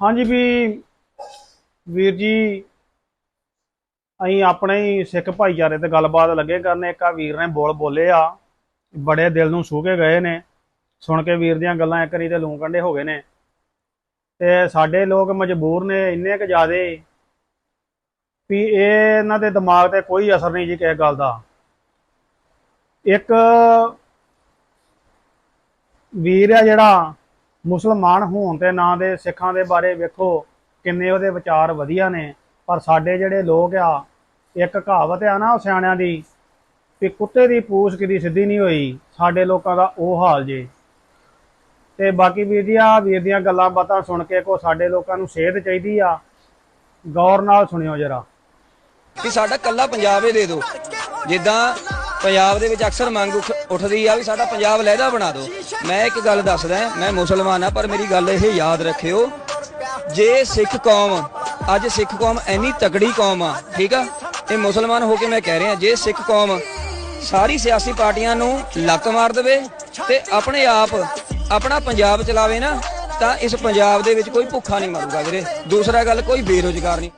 ਹਾਂਜੀ ਵੀ ਵੀਰ ਜੀ, ਅਸੀਂ ਆਪਣੇ ਹੀ ਸਿੱਖ ਭਾਈਚਾਰੇ ਤੇ ਗੱਲਬਾਤ ਲੱਗੇ ਕਰਨ, ਇੱਕ ਆ ਵੀਰ ਨੇ ਬੋਲ ਬੋਲੇ ਆ, ਬੜੇ ਦਿਲ ਨੂੰ ਛੂ ਕੇ ਗਏ ਨੇ। ਸੁਣ ਕੇ ਵੀਰ ਦੀਆਂ ਗੱਲਾਂ ਇੱਕ ਰੀ ਤੇ ਲੂੰ ਕੰਡੇ ਹੋ ਗਏ ਨੇ। ਤੇ ਸਾਡੇ ਲੋਕ ਮਜਬੂਰ ਨੇ ਇੰਨੇ ਕੁ ਜ਼ਿਆਦੇ ਵੀ ਇਹ ਇਹਨਾਂ ਦੇ ਦਿਮਾਗ ਤੇ ਕੋਈ ਅਸਰ ਨਹੀਂ ਜੀ ਕਿਸੇ ਗੱਲ ਦਾ। ਇੱਕ ਵੀਰ ਆ ਜਿਹੜਾ ਮੁਸਲਮਾਨ ਹੋਣ ਦੇ ਨਾਂ ਦੇ ਸਿੱਖਾਂ ਦੇ ਬਾਰੇ ਵੇਖੋ, ਕਿੰਨੇ ਉਹਦੇ ਵਿਚਾਰ ਵਧੀਆ ਨੇ। ਪਰ ਸਾਡੇ ਜਿਹੜੇ ਲੋਕ ਆ, ਇੱਕ ਕਹਾਵਤ ਆ ਨਾ ਉਹ ਸਿਆਣਿਆਂ ਦੀ ਕਿ ਕੁੱਤੇ ਦੀ ਪੂਛ ਕਦੀ ਸਿੱਧੀ ਨਹੀਂ ਹੋਈ। ਸਾਡੇ ਲੋਕਾਂ ਦਾ ਉਹ ਹਾਲ ਜੇ। ਤੇ ਬਾਕੀ ਵੀਰ ਜੀ ਆ ਵੀਰ ਦੀਆਂ ਗੱਲਾਂ ਬਾਤਾਂ ਸੁਣ ਕੇ ਕੋ ਸਾਡੇ ਲੋਕਾਂ ਨੂੰ ਸਿਹਤ ਚਾਹੀਦੀ ਆ। ਗੌਰ ਨਾਲ ਸੁਣਿਓ ਜਰਾ। ਵੀ ਸਾਡਾ ਕੱਲਾ ਪੰਜਾਬ ਹੀ ਦੇ ਦਿਓ। ਜਿੱਦਾਂ ਪੰਜਾਬ ਦੇ ਵਿੱਚ ਅਕਸਰ ਮੰਗ ਉੱਠ- ਉੱਠਦੀ ਆ ਵੀ ਸਾਡਾ ਪੰਜਾਬ ਲਹਿਦਾ ਬਣਾ ਦਿਓ। ਮੈਂ ਇੱਕ ਗੱਲ ਦੱਸਦਾ, ਮੈਂ ਮੁਸਲਮਾਨ ਆ, ਪਰ ਮੇਰੀ ਗੱਲ ਇਹ ਯਾਦ ਰੱਖਿਓ, ਜੇ ਸਿੱਖ ਕੌਮ, ਅੱਜ ਸਿੱਖ ਕੌਮ ਇੰਨੀ ਤਕੜੀ ਕੌਮ ਆ, ਠੀਕ ਆ? ਇਹ ਮੁਸਲਮਾਨ ਹੋ ਕੇ ਮੈਂ ਕਹਿ ਰਿਹਾ, ਜੇ ਸਿੱਖ ਕੌਮ ਸਾਰੀ ਸਿਆਸੀ ਪਾਰਟੀਆਂ ਨੂੰ ਲੱਕ ਮਾਰ ਦੇਵੇ ਤੇ ਆਪਣੇ ਆਪ ਆਪਣਾ ਪੰਜਾਬ ਚਲਾਵੇ ਨਾ, ਤਾਂ ਇਸ ਪੰਜਾਬ ਦੇ ਵਿੱਚ ਕੋਈ ਭੁੱਖਾ ਨਹੀਂ ਮਰੂਗਾ ਵੀਰੇ। ਦੂਸਰਾ ਗੱਲ, ਕੋਈ ਬੇਰੋਜ਼ਗਾਰ ਨਹੀਂ।